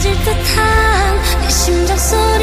터질 듯한 내 심장 소리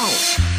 phone.